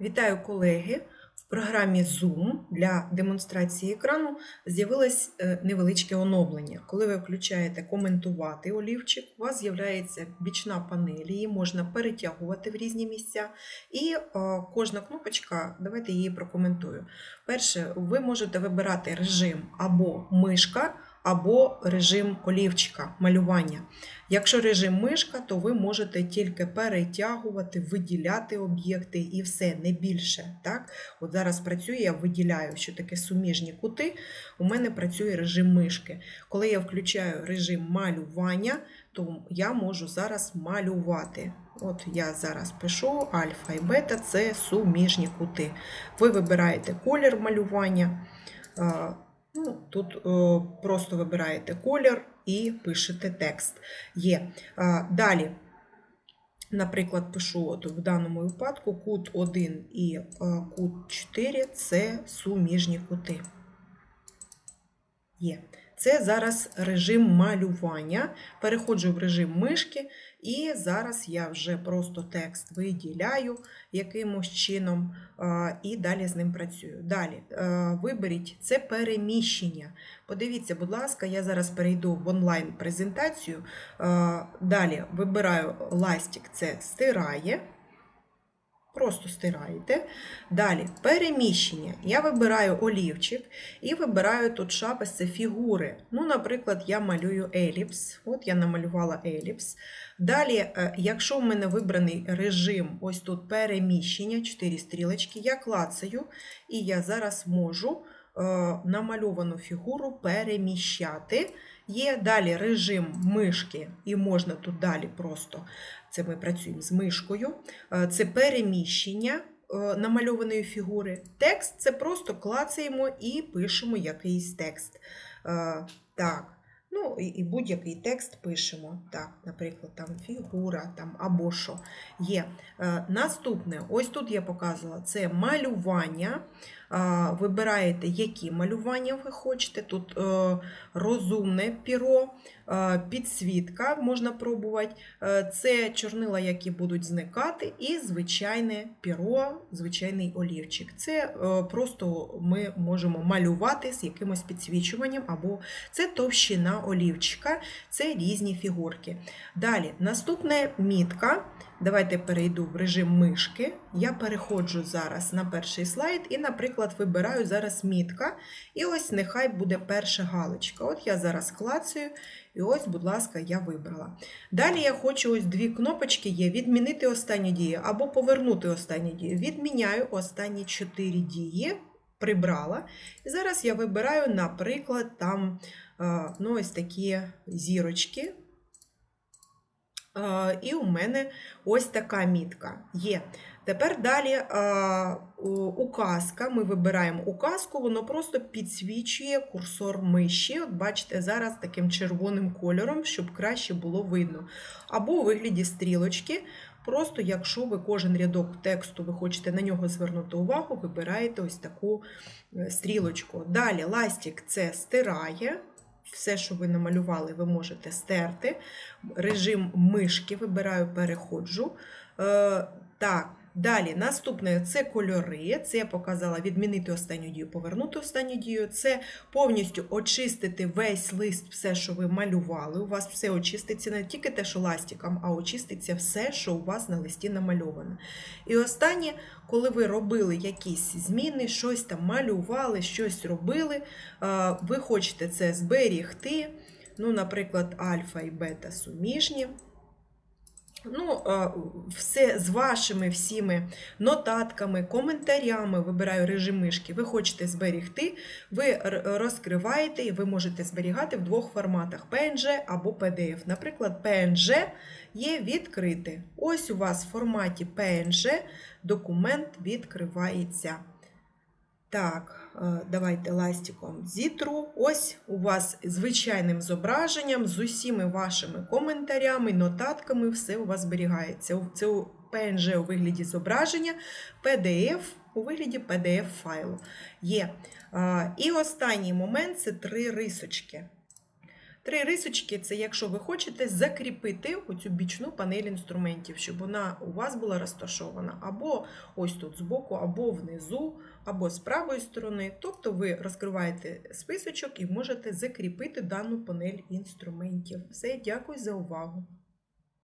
Вітаю колеги! В програмі Zoom для демонстрації екрану з'явилось е, невеличке оновлення. Коли ви включаєте коментувати олівчик, у вас з'являється бічна панель, її можна перетягувати в різні місця. І е, кожна кнопочка, давайте її прокоментую. Перше, ви можете вибирати режим або мишка, або режим олівчика малювання. Якщо режим мишка, то ви можете тільки перетягувати, виділяти об'єкти і все, не більше. Так? От зараз працює, я виділяю, що таке суміжні кути. У мене працює режим мишки. Коли я включаю режим малювання, то я можу зараз малювати. От я зараз пишу альфа і бета це суміжні кути. Ви вибираєте колір малювання. А, Ну, Тут о, просто вибираєте колір і пишете текст. Є. А, Далі, наприклад, пишу от в даному випадку кут 1 і е, кут 4 це суміжні кути. Є. Це зараз режим малювання. Переходжу в режим мишки, і зараз я вже просто текст виділяю якимось чином і далі з ним працюю. Далі виберіть це переміщення. Подивіться, будь ласка, я зараз перейду в онлайн-презентацію. Далі вибираю ластик, це стирає. Просто стираєте. Далі переміщення. Я вибираю олівчик і вибираю тут шапець фігури. Ну, Наприклад, я малюю еліпс. От я намалювала еліпс. Далі, е, якщо в мене вибраний режим, ось тут переміщення, 4 стрілочки, я клацаю, і я зараз можу е, намальовану фігуру переміщати. Є далі режим мишки, і можна тут далі просто це ми працюємо з мишкою. Е, Це переміщення е, намальованої фігури. Текст це просто клацаємо і пишемо якийсь текст. Е, Так. Ну, і, і будь-який текст пишемо. Так, наприклад, там фігура там, або що є. Е, наступне, ось тут я показувала, це малювання. Е, вибираєте, які малювання ви хочете. Тут е, розумне піро, е, підсвітка можна пробувати. Е, це чорнила, які будуть зникати, і звичайне піро, звичайний олівчик. Це е, просто ми можемо малювати з якимось підсвічуванням, або це товщина олівчика, це різні фігурки. Далі, наступна мітка. Давайте перейду в режим мишки. Я переходжу зараз на перший слайд і, наприклад, вибираю зараз мітка. І ось нехай буде перша галочка. От я зараз клацаю, і ось, будь ласка, я вибрала. Далі я хочу ось дві кнопочки є: відмінити останню дію або повернути останню дію. Відміняю останні чотири дії. Прибрала. І зараз я вибираю, наприклад, там е, ну, ось такі зірочки. Е, І у мене ось така мітка є. Тепер далі е, указка. Ми вибираємо указку, воно просто підсвічує курсор миші. От бачите, зараз таким червоним кольором, щоб краще було видно. Або у вигляді стрілочки. Просто якщо ви кожен рядок тексту ви хочете на нього звернути увагу, вибираєте ось таку е, стрілочку. Далі ластик це стирає. Все, що ви намалювали, ви можете стерти. Режим мишки вибираю, переходжу. Е, так, далі наступне це кольори. Це я показала відмінити останню дію, повернути останню дію. Це повністю очистити весь лист, все, що ви малювали. У вас все очиститься не тільки те, що ластиком, а очиститься все, що у вас на листі намальовано. І останнє, коли ви робили якісь зміни, щось там малювали, щось робили, ви хочете це зберігти. Ну, наприклад, альфа і бета суміжні. Ну, е, все з вашими всіми нотатками, коментарями, вибираю режим мишки, ви хочете зберігти, ви розкриваєте і ви можете зберігати в двох форматах PNG або PDF. Наприклад, PNG є відкрити. Ось у вас в форматі PNG документ відкривається. Так, давайте ластиком зітру. Ось у вас звичайним зображенням з усіма вашими коментарями, нотатками, все у вас зберігається. Це PNG у вигляді зображення, PDF у вигляді PDF файлу. Є. Е, І останній момент це три рисочки. Три рисочки це якщо ви хочете закріпити оцю бічну панель інструментів, щоб вона у вас була розташована або ось тут збоку, або внизу, або з правої сторони. Тобто ви розкриваєте списочок і можете закріпити дану панель інструментів. Все, дякую за увагу.